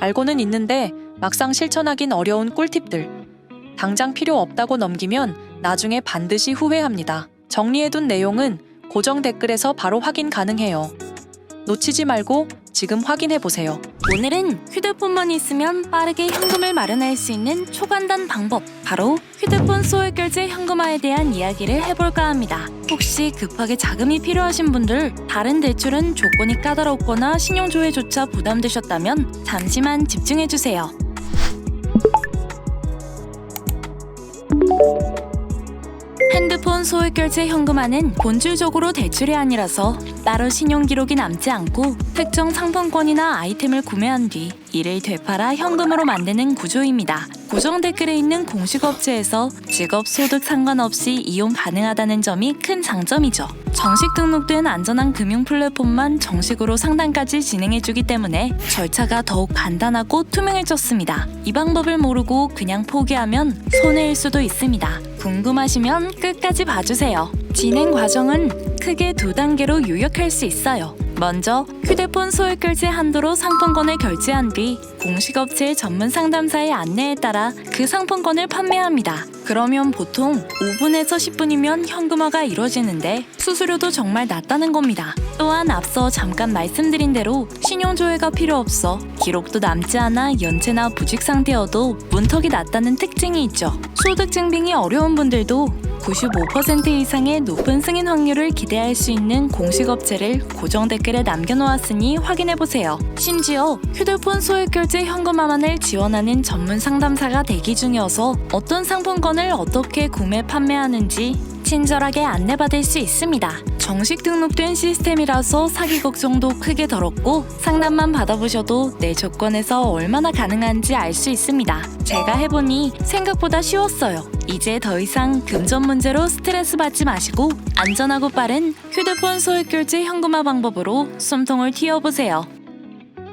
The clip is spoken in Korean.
알고는 있는데 막상 실천하긴 어려운 꿀팁들. 당장 필요 없다고 넘기면 나중에 반드시 후회합니다. 정리해둔 내용은 고정 댓글에서 바로 확인 가능해요. 놓치지 말고 지금 확인해 보세요. 오늘은 휴대폰만 있으면 빠르게 현금을 마련할 수 있는 초간단 방법 바로 휴대폰 소액 결제 현금화에 대한 이야기를 해볼까 합니다. 혹시 급하게 자금이 필요하신 분들 다른 대출은 조건이 까다롭거나 신용조회조차 부담되셨다면 잠시만 집중해주세요. 핸드폰 소액 결제 현금화는 본질적으로 대출이 아니라서 따로 신용 기록이 남지 않고 특정 상품권이나 아이템을 구매한 뒤 이를 되팔아 현금으로 만드는 구조입니다. 고정 댓글에 있는 공식 업체에서 직업 소득 상관없이 이용 가능하다는 점이 큰 장점이죠. 정식 등록된 안전한 금융 플랫폼만 정식으로 상담까지 진행해주기 때문에 절차가 더욱 간단하고 투명해졌습니다. 이 방법을 모르고 그냥 포기하면 손해일 수도 있습니다. 궁금하시면 끝까지 봐주세요. 진행 과정은 크게 두 단계로 요약할 수 있어요. 먼저 휴대폰 소액 결제 한도로 상품권을 결제한 뒤 공식 업체의 전문 상담사의 안내에 따라 그 상품권을 판매합니다. 그러면 보통 5분에서 10분이면 현금화가 이루어지는데 수수료도 정말 낮다는 겁니다. 또한 앞서 잠깐 말씀드린 대로 신용조회가 필요 없어 기록도 남지 않아 연체나 부직 상태여도 문턱이 낮다는 특징이 있죠. 소득 증빙이 어려운 분들도 95% 이상의 높은 승인 확률을 기대할 수 있는 공식 업체를 고정 댓글에 남겨놓았으니 확인해보세요. 심지어 휴대폰 소액 결제 현금화만을 지원하는 전문 상담사가 대기 중이어서 어떤 상품권을 어떻게 구매 판매하는지 친절하게 안내받을 수 있습니다. 정식 등록된 시스템이라서 사기 걱정도 크게 덜 없고 상담만 받아보셔도 내 조건에서 얼마나 가능한지 알 수 있습니다. 제가 해보니 생각보다 쉬웠어요. 이제 더 이상 금전 문제로 스트레스 받지 마시고 안전하고 빠른 휴대폰 소액 결제 현금화 방법으로 숨통을 틔워보세요.